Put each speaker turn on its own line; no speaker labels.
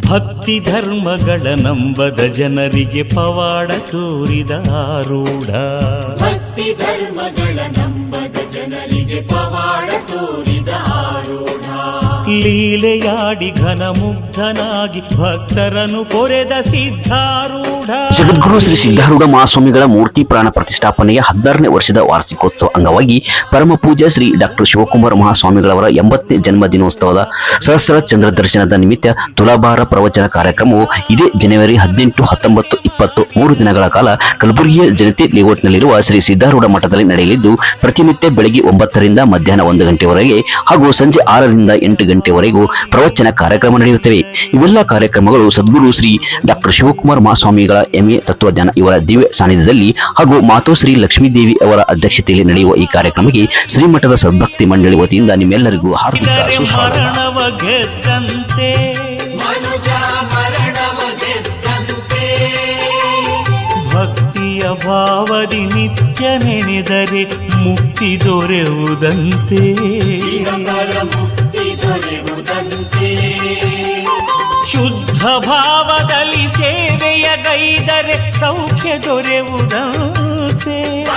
ಭಕ್ತಿ ಧರ್ಮಗಳ ನಂಬದ ಜನರಿಗೆ ಪವಾಡ ತೋರಿದ ಆರೂಢ.
ಭಕ್ತಿ ಧರ್ಮಗಳ ನಂಬದ ಜನರಿಗೆ ಪವಾಡ ತೋರಿದ ಆರೂಢ.
ಲೀಲೆಯಾಡಿ ಘನ ಮುಗ್ಧನಾಗಿ ಭಕ್ತರನ್ನು ಕೊರೆದ ಸಿದ್ಧಾರೂಢ.
ಜಗದ್ಗುರು ಶ್ರೀ ಸಿದ್ಧಾರೂಢ ಮಹಾಸ್ವಾಮಿಗಳ ಮೂರ್ತಿ ಪ್ರಾಣ ಪ್ರತಿಷ್ಠಾಪನೆಯ ಹದಿನಾರನೇ ವರ್ಷದ ವಾರ್ಷಿಕೋತ್ಸವ ಅಂಗವಾಗಿ ಪರಮ ಪೂಜೆ ಶ್ರೀ ಡಾಕ್ಟರ್ ಶಿವಕುಮಾರ ಮಹಾಸ್ವಾಮಿಗಳವರ ಎಂಬತ್ತನೇ ಜನ್ಮ ದಿನೋತ್ಸವದ ಸಹಸ್ರ ಚಂದ್ರ ದರ್ಶನದ ನಿಮಿತ್ತ ತುಲಾಭಾರ ಪ್ರವಚನ ಕಾರ್ಯಕ್ರಮವು ಇದೇ ಜನವರಿ ಹದಿನೆಂಟು, ಹತ್ತೊಂಬತ್ತು, ಇಪ್ಪತ್ತು, ಮೂರು ದಿನಗಳ ಕಾಲ ಕಲಬುರಗಿಯ ಜನತೆ ಲೇಔಟ್ನಲ್ಲಿರುವ ಶ್ರೀ ಸಿದ್ಧಾರೂಢ ಮಠದಲ್ಲಿ ನಡೆಯಲಿದ್ದು, ಪ್ರತಿನಿತ್ಯ ಬೆಳಗ್ಗೆ ಒಂಬತ್ತರಿಂದ ಮಧ್ಯಾಹ್ನ ಒಂದು ಗಂಟೆವರೆಗೆ ಹಾಗೂ ಸಂಜೆ ಆರರಿಂದ ಎಂಟು ಗಂಟೆವರೆಗೂ ಪ್ರವಚನ ಕಾರ್ಯಕ್ರಮ ನಡೆಯುತ್ತವೆ. ಇವೆಲ್ಲ ಕಾರ್ಯಕ್ರಮಗಳು ಸದ್ಗುರು ಶ್ರೀ ಡಾಕ್ಟರ್ ಶಿವಕುಮಾರ್ ಮಹಾಸ್ವಾಮಿಗಳ ಎಂಎ ತತ್ವಜ್ಞಾನ ಇವರ ದಿವ್ಯ ಸಾನ್ನಿಧ್ಯದಲ್ಲಿ ಹಾಗೂ ಮಾತೋಶ್ರೀ ಲಕ್ಷ್ಮೀದೇವಿ ಅವರ ಅಧ್ಯಕ್ಷತೆಯಲ್ಲಿ ನಡೆಯುವ ಈ ಕಾರ್ಯಕ್ರಮಕ್ಕೆ ಶ್ರೀಮಠದ ಸದ್ಭಕ್ತಿ ಮಂಡಳಿ ವತಿಯಿಂದ ನಿಮ್ಮೆಲ್ಲರಿಗೂ ಹಾರ್ದಿಕ
ಭಕ್ತಿಯ ಭಾವದಿ ನಿತ್ಯ ನೆನೆದರೆ
ಮುಕ್ತಿ ದೊರೆಯುವುದಂತೆ.
ಶುದ್ಧ ಭಾವದಲ್ಲಿ ಸೇವೆಯ ಗೈದರೆ ಸೌಖ್ಯ ದೊರೆಯುವುದಂತೆ
ಬದುಕಲಿ